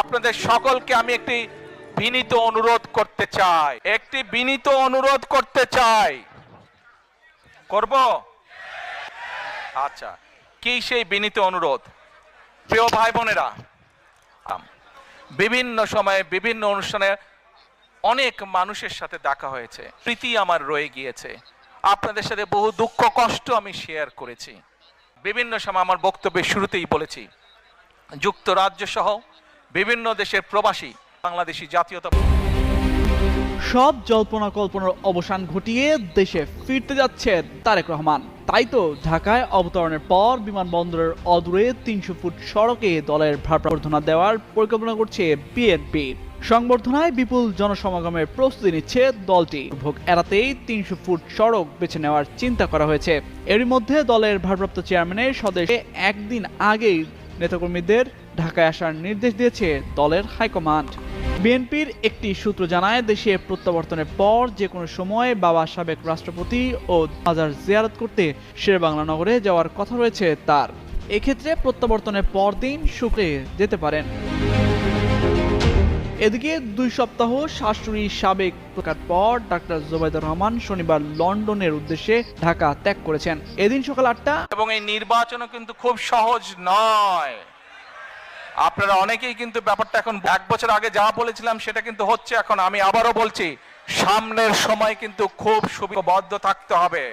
আপনাদের সকলকে আমি একটি বিনীত অনুরোধ করতে চাই। একটি বিনীত অনুরোধ করতে চাই। করব? আচ্ছা কি সেই বিনীত অনুরোধ? প্রিয় ভাই বোনেরা বিভিন্ন সময়ে বিভিন্ন অনুষ্ঠানে অনেক মানুষের সাথে দেখা হয়েছে। প্রীতি আমার রয়ে গিয়েছে। আপনাদের সাথে বহু দুঃখ, কষ্ট আমি শেয়ার করেছি। বিভিন্ন সময় আমার বক্তব্যের শুরুতেই বলেছি, যুক্তরাজ্য সহ বিভিন্ন দেশের প্রবাসী, বাংলাদেশি জাতীয়তা সব জল্পনা কল্পনার অবসান ঘটিয়ে দেশে ফিরতে যাচ্ছে তারেক রহমান। তাই তো ঢাকায় অবতরণের পর বিমানবন্দরের অদূরে তিনশো ফুট সড়কে দলের ভারপ্রার্থনা দেওয়ার পরিকল্পনা করছে বিএনপি। সংবর্ধনায় বিপুল জনসমাগমের প্রস্তুতি নিচ্ছে দলটি। ভোগ এড়াতেই তিনশো ফুট সড়ক বেছে নেওয়ার চিন্তা করা হয়েছে। এরই মধ্যে দলের ভারপ্রাপ্ত চেয়ারম্যানের স্বদেশে একদিন আগেই নেতাকর্মীদের ঢাকায় আসার নির্দেশ দিয়েছে দলের হাইকমান্ড। বিএনপির একটি সূত্র জানায়, দেশে প্রত্যাবর্তনের পর যে কোনো সময় বাবা সাবেক রাষ্ট্রপতি ও হাজার জিয়ারত করতে শেরবাংলা নগরে যাওয়ার কথা রয়েছে তার। এক্ষেত্রে প্রত্যাবর্তনের পরদিন শুক্রে যেতে পারেন। এদিকে দুই সপ্তাহ শাশুড়ি সাবেক প্রকার পর ডাক্তার জোবাইদুর রহমান শনিবার লন্ডনের উদ্দেশ্যে ঢাকা ত্যাগ করেছেন। এদিন সকাল আটটা এবং এই নির্বাচনও কিন্তু খুব সহজ নয়। আপনারা অনেকেই কিন্তু ব্যাপারটা এখন এক বছর আগে যা বলেছিলাম সেটা কিন্তু হচ্ছে এখন আমি আবারও বলছি সামনের সময় কিন্তু খুব সুবিবদ্ধ থাকতে হবে।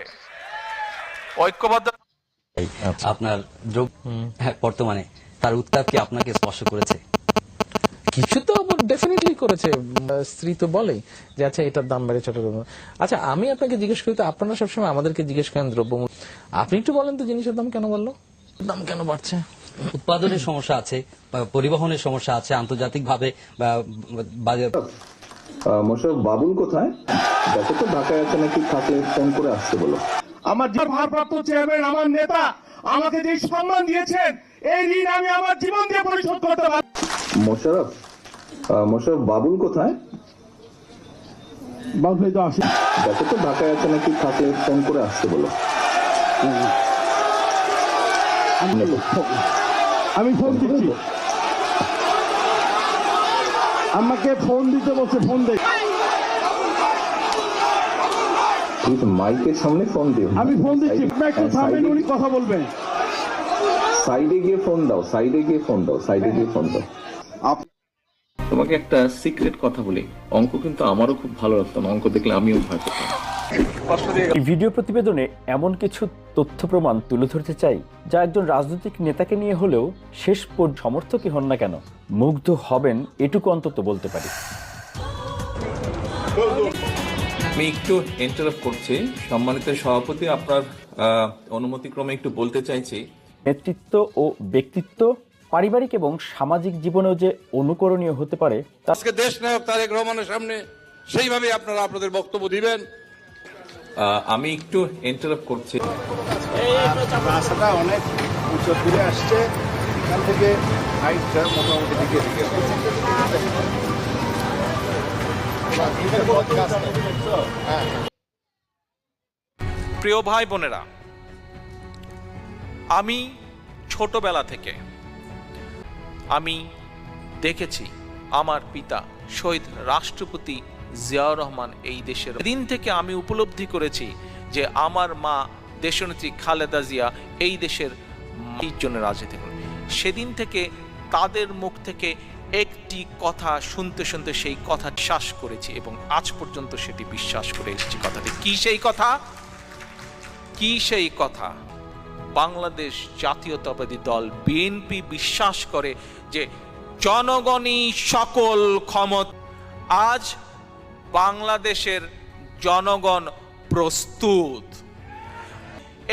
ঐক্যবদ্ধ আপনার যোগ হ্যাঁ বর্তমানে তার উত্তাপ কি আপনাকে স্পর্শ করেছে। কিছু তো ডেফিনেটলি করেছে। স্ত্রী তো বলেই যে আচ্ছা এটার দাম বেড়ে চট্টগ্রাম আচ্ছা আমি আপনাকে জিজ্ঞেস করি তো আপনারা সবসময় আমাদেরকে জিজ্ঞেস করেন দ্রব্যমূল্য। আপনি একটু বলেন তো জিনিসের দাম কেন বলল দাম কেন বাড়ছে? উৎপাদনের সমস্যা আছে পরিবহনের সমস্যা আছে আন্তর্জাতিক ভাবে মোশারফ বাবুল কোথায়? দেখো তো ঢাকায় আছে নাকি থাকলে ফোন করে আসতে বলো। আমার যে ভারপ্রাপ্ত চেয়ারম্যান আমার নেতা আমাকে যে সম্মান দিয়েছেন এই ঋণ আমি আমার জীবন দিয়ে পরিশোধ করতে পারব মোশারফ মোশারফ বাবুল কোথায়? বাবু তো আসে দেখো তো ঢাকায় আছে নাকি? থাকলে ফোন করে আসতে বলো। আমি ফোন দিচ্ছি। আমাকে ফোন দিতে বলছে ফোন দে। মাইকের সামনে ফোন দিও আমি ফোন দিচ্ছি। একটু থামেন উনি কথা বলবেন। সাইডে গিয়ে ফোন দাও সাইডে গিয়ে ফোন দাও সাইডে গিয়ে ফোন দাও। তোমাকে একটা সিক্রেট কথা বলি। অঙ্ক কিন্তু আমারও খুব ভালো লাগতাম অঙ্ক দেখলে আমিও ভয় পেতাম। ভিডিও প্রতিবেদনে এমন কিছু তথ্য প্রমাণ তুলে ধরতে চাই যা একজন রাজনৈতিক নেতাকে নিয়ে হলেও শেষ পর্যন্ত সমর্থকই হন না কেন। মুগ্ধ হবেন এটুকু অন্তত বলতে পারি। আমি একটু ইন্টারাপ্ট করছি। সম্মানিত সভাপতি আপনার আহ, অনুমতিক্রমে একটু বলতে চাইছি। নেতৃত্ব ও ব্যক্তিত্ব পারিবারিক এবং সামাজিক জীবনেও যে অনুকরণীয় হতে পারে আজকে দেশ নায়ক তারেক রহমানের সামনে সেইভাবে আপনারা আপনাদের বক্তব্য দিবেন। আমি একটু ইন্টারাপ্ট করছি। রাস্তাটা অনেক উঁচু দূরে আসছে এখান থেকে হাইটটা মোটামুটি দিকে দিকে প্রিয় ভাই বোনেরা আমি ছোটবেলা থেকে আমি দেখেছি আমার পিতা শহীদ রাষ্ট্রপতি জিয়াউর রহমান এই দেশের দিন থেকে আমি উপলব্ধি করেছি যে আমার মা দেশনেত্রী খালেদা জিয়া এই দেশের মাটির জন্য রাজনীতি করে সেদিন থেকে তাদের মুখ থেকে একটি কথা শুনতে শুনতে সেই কথা বিশ্বাস করেছি এবং আজ পর্যন্ত সেটি বিশ্বাস করে এসেছি কথাটি। কি সেই কথা? কি সেই কথা? বাংলাদেশ জাতীয়তাবাদী দল বিএনপি বিশ্বাস করে যে জনগণই সকল ক্ষমত। আজ বাংলাদেশের জনগণ প্রস্তুত।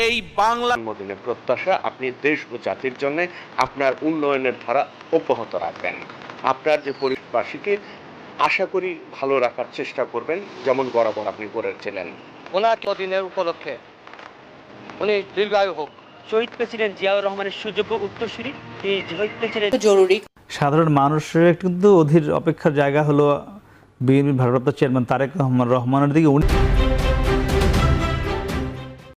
এই বাংলা জন্মদিনের প্রত্যাশা আপনি দেশ ও জাতির জন্য আপনার উন্নয়নের ধারা অব্যাহত রাখবেন। আপনার যে পরিবাসীকে আশা করি ভালো রাখার চেষ্টা করবেন যেমন বরাবর আপনি করেছিলেন। ওনার দিনের উপলক্ষে উনি দীর্ঘায়ু হোক। শহীদ প্রেসিডেন্ট জিয়াউর রহমানের সুযোগ্য উত্তরসূরি তিনি শহীদ প্রেসিডেন্ট জরুরি। সাধারণ মানুষের কিন্তু অধীর অপেক্ষার জায়গা হলো বিএনপি ভারপ্রাপ্ত চেয়ারম্যান তারেক রহমান রহমানের দিকে। উনি